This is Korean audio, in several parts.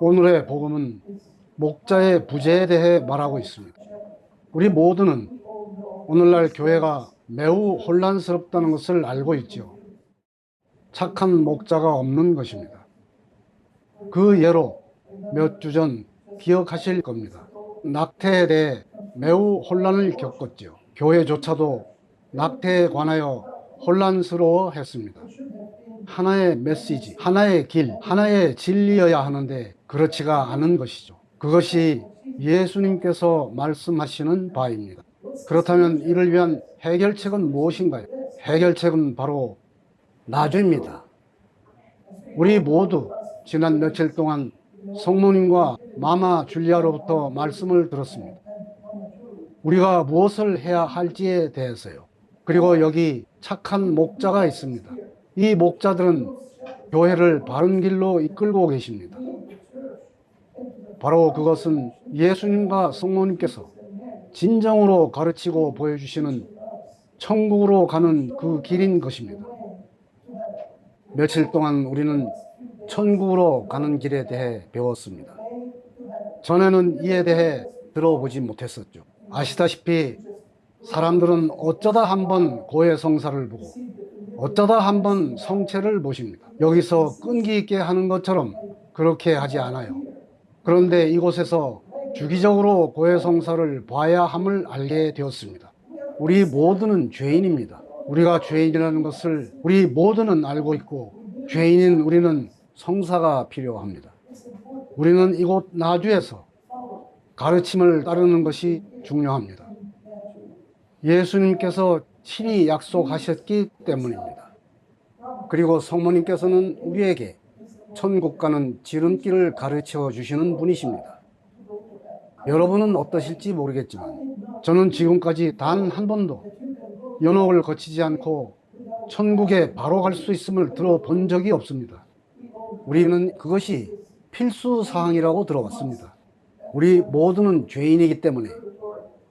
오늘의 복음은 목자의 부재에 대해 말하고 있습니다. 우리 모두는 오늘날 교회가 매우 혼란스럽다는 것을 알고 있죠. 착한 목자가 없는 것입니다. 그 예로 몇 주 전 기억하실 겁니다. 낙태에 대해 매우 혼란을 겪었죠. 교회조차도 낙태에 관하여 혼란스러워 했습니다. 하나의 메시지, 하나의 길, 하나의 진리여야 하는데 그렇지가 않은 것이죠. 그것이 예수님께서 말씀하시는 바입니다. 그렇다면 이를 위한 해결책은 무엇인가요? 해결책은 바로 나주입니다. 우리 모두 지난 며칠 동안 성모님과 마마 줄리아로부터 말씀을 들었습니다. 우리가 무엇을 해야 할지에 대해서요. 그리고 여기 착한 목자가 있습니다. 이 목자들은 교회를 바른 길로 이끌고 계십니다. 바로 그것은 예수님과 성모님께서 진정으로 가르치고 보여주시는 천국으로 가는 그 길인 것입니다. 며칠 동안 우리는 천국으로 가는 길에 대해 배웠습니다. 전에는 이에 대해 들어보지 못했었죠. 아시다시피 사람들은 어쩌다 한번 고해 성사를 보고 어쩌다 한번 성체를 보십니다. 여기서 끈기 있게 하는 것처럼 그렇게 하지 않아요. 그런데 이곳에서 주기적으로 고해 성사를 봐야 함을 알게 되었습니다. 우리 모두는 죄인입니다. 우리가 죄인이라는 것을 우리 모두는 알고 있고 죄인인 우리는 성사가 필요합니다. 우리는 이곳 나주에서 가르침을 따르는 것이 중요합니다. 예수님께서 친히 약속하셨기 때문입니다. 그리고 성모님께서는 우리에게 천국 가는 지름길을 가르쳐 주시는 분이십니다. 여러분은 어떠실지 모르겠지만 저는 지금까지 단 한 번도 연옥을 거치지 않고 천국에 바로 갈 수 있음을 들어본 적이 없습니다. 우리는 그것이 필수 사항이라고 들어왔습니다. 우리 모두는 죄인이기 때문에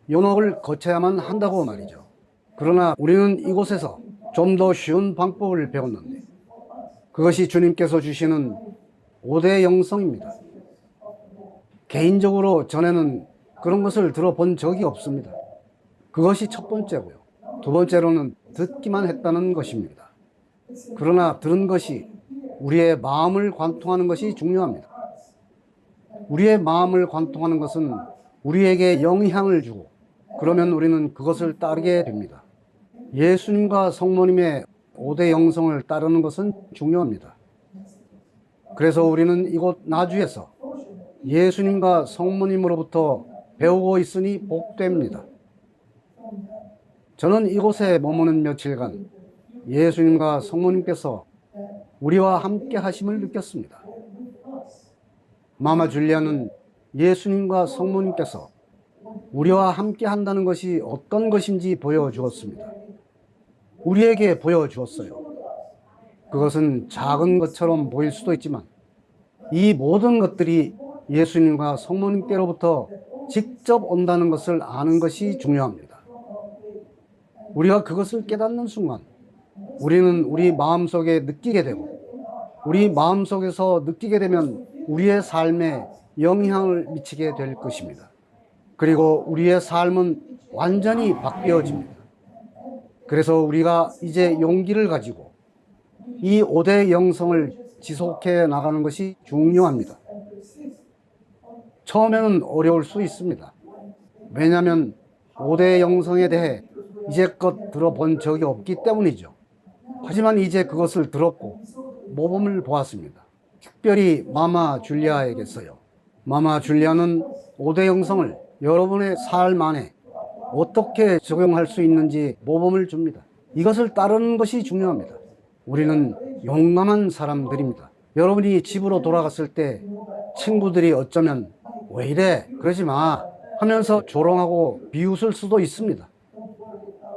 연옥을 거쳐야만 한다고 말이죠. 그러나 우리는 이곳에서 좀 더 쉬운 방법을 배웠는데 그것이 주님께서 주시는 5대 영성입니다. 개인적으로 전에는 그런 것을 들어본 적이 없습니다. 그것이 첫 번째고요. 두 번째로는 듣기만 했다는 것입니다. 그러나 들은 것이 우리의 마음을 관통하는 것이 중요합니다. 우리의 마음을 관통하는 것은 우리에게 영향을 주고 그러면 우리는 그것을 따르게 됩니다. 예수님과 성모님의 5대 영성을 따르는 것은 중요합니다. 그래서 우리는 이곳 나주에서 예수님과 성모님으로부터 배우고 있으니 복됩니다. 저는 이곳에 머무는 며칠간 예수님과 성모님께서 우리와 함께 하심을 느꼈습니다. 마마 줄리아는 예수님과 성모님께서 우리와 함께 한다는 것이 어떤 것인지 보여주었습니다. 우리에게 보여주었어요. 그것은 작은 것처럼 보일 수도 있지만 이 모든 것들이 예수님과 성모님께로부터 직접 온다는 것을 아는 것이 중요합니다. 우리가 그것을 깨닫는 순간 우리는 우리 마음속에 느끼게 되고 우리 마음속에서 느끼게 되면 우리의 삶에 영향을 미치게 될 것입니다. 그리고 우리의 삶은 완전히 바뀌어집니다. 그래서 우리가 이제 용기를 가지고 이 5대 영성을 지속해 나가는 것이 중요합니다. 처음에는 어려울 수 있습니다. 왜냐하면 5대 영성에 대해 이제껏 들어본 적이 없기 때문이죠. 하지만 이제 그것을 들었고 모범을 보았습니다. 특별히 마마 줄리아에게서요. 마마 줄리아는 5대 영성을 여러분의 삶 안에 어떻게 적용할 수 있는지 모범을 줍니다. 이것을 따르는 것이 중요합니다. 우리는 용감한 사람들입니다. 여러분이 집으로 돌아갔을 때 친구들이 어쩌면 왜 이래? 그러지 마. 하면서 조롱하고 비웃을 수도 있습니다.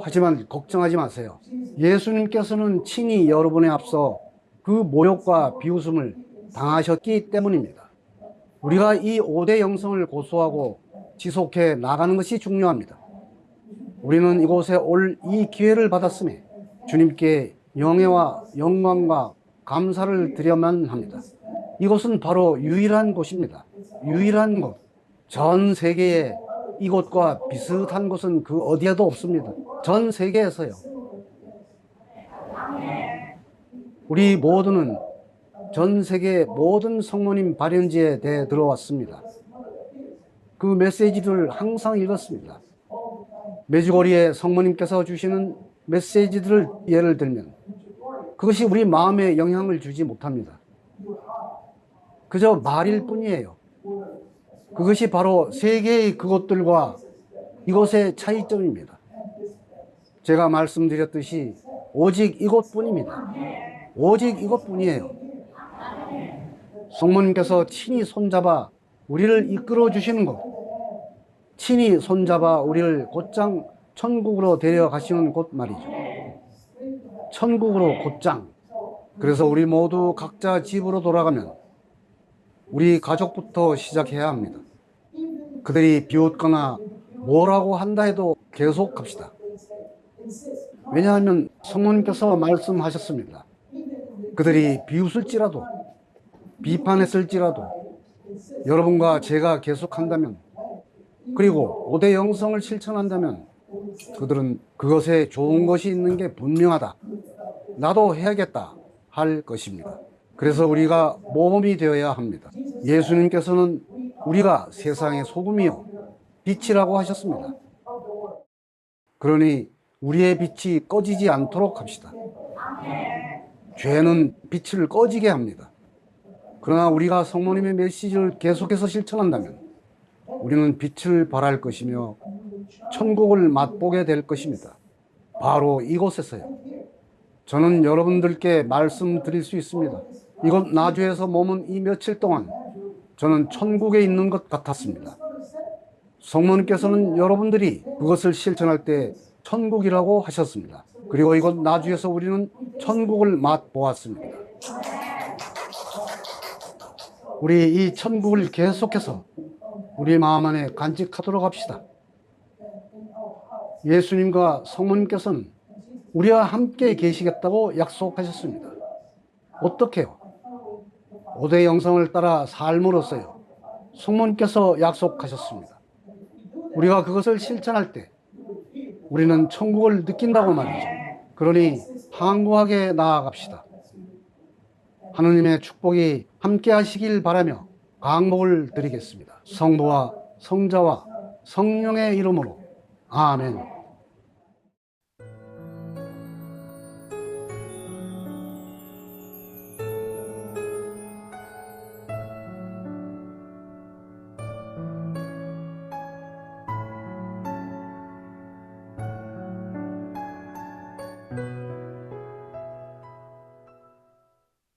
하지만 걱정하지 마세요. 예수님께서는 친히 여러분에 앞서 그 모욕과 비웃음을 당하셨기 때문입니다. 우리가 이 5대 영성을 고수하고 지속해 나가는 것이 중요합니다. 우리는 이곳에 올 이 기회를 받았음에 주님께 영예와 영광과 감사를 드려만 합니다. 이곳은 바로 유일한 곳입니다. 유일한 곳. 전 세계에 이곳과 비슷한 곳은 그 어디에도 없습니다. 전 세계에서요. 우리 모두는 전 세계 모든 성모님 발현지에 대해 들어왔습니다. 그 메시지들을 항상 읽었습니다. 메주거리에 성모님께서 주시는 메시지들을 예를 들면 그것이 우리 마음에 영향을 주지 못합니다. 그저 말일 뿐이에요. 그것이 바로 세계의 그것들과 이곳의 차이점입니다. 제가 말씀드렸듯이 오직 이곳뿐입니다. 오직 이것뿐이에요. 성모님께서 친히 손잡아 우리를 이끌어 주시는 곳, 친히 손잡아 우리를 곧장 천국으로 데려가시는 곳 말이죠. 천국으로 곧장. 그래서 우리 모두 각자 집으로 돌아가면 우리 가족부터 시작해야 합니다. 그들이 비웃거나 뭐라고 한다 해도 계속 합시다. 왜냐하면 성모님께서 말씀하셨습니다. 그들이 비웃을지라도 비판했을지라도 여러분과 제가 계속한다면 그리고 5대 영성을 실천한다면 그들은 그것에 좋은 것이 있는 게 분명하다. 나도 해야겠다 할 것입니다. 그래서 우리가 모범이 되어야 합니다. 예수님께서는 우리가 세상의 소금이요 빛이라고 하셨습니다. 그러니 우리의 빛이 꺼지지 않도록 합시다. 죄는 빛을 꺼지게 합니다. 그러나 우리가 성모님의 메시지를 계속해서 실천한다면 우리는 빛을 발할 것이며 천국을 맛보게 될 것입니다. 바로 이곳에서요. 저는 여러분들께 말씀드릴 수 있습니다. 이곳 나주에서 머문 이 며칠 동안 저는 천국에 있는 것 같았습니다. 성모님께서는 여러분들이 그것을 실천할 때 천국이라고 하셨습니다. 그리고 이곳 나주에서 우리는 천국을 맛보았습니다. 우리 이 천국을 계속해서 우리 마음 안에 간직하도록 합시다. 예수님과 성모님께서는 우리와 함께 계시겠다고 약속하셨습니다. 어떻게요? 5대 영성을 따라 삶으로써요. 성모님께서 약속하셨습니다. 우리가 그것을 실천할 때 우리는 천국을 느낀다고 말이죠. 그러니 항구하게 나아갑시다. 하느님의 축복이 함께 하시길 바라며 강목을 드리겠습니다. 성부와 성자와 성령의 이름으로 아멘.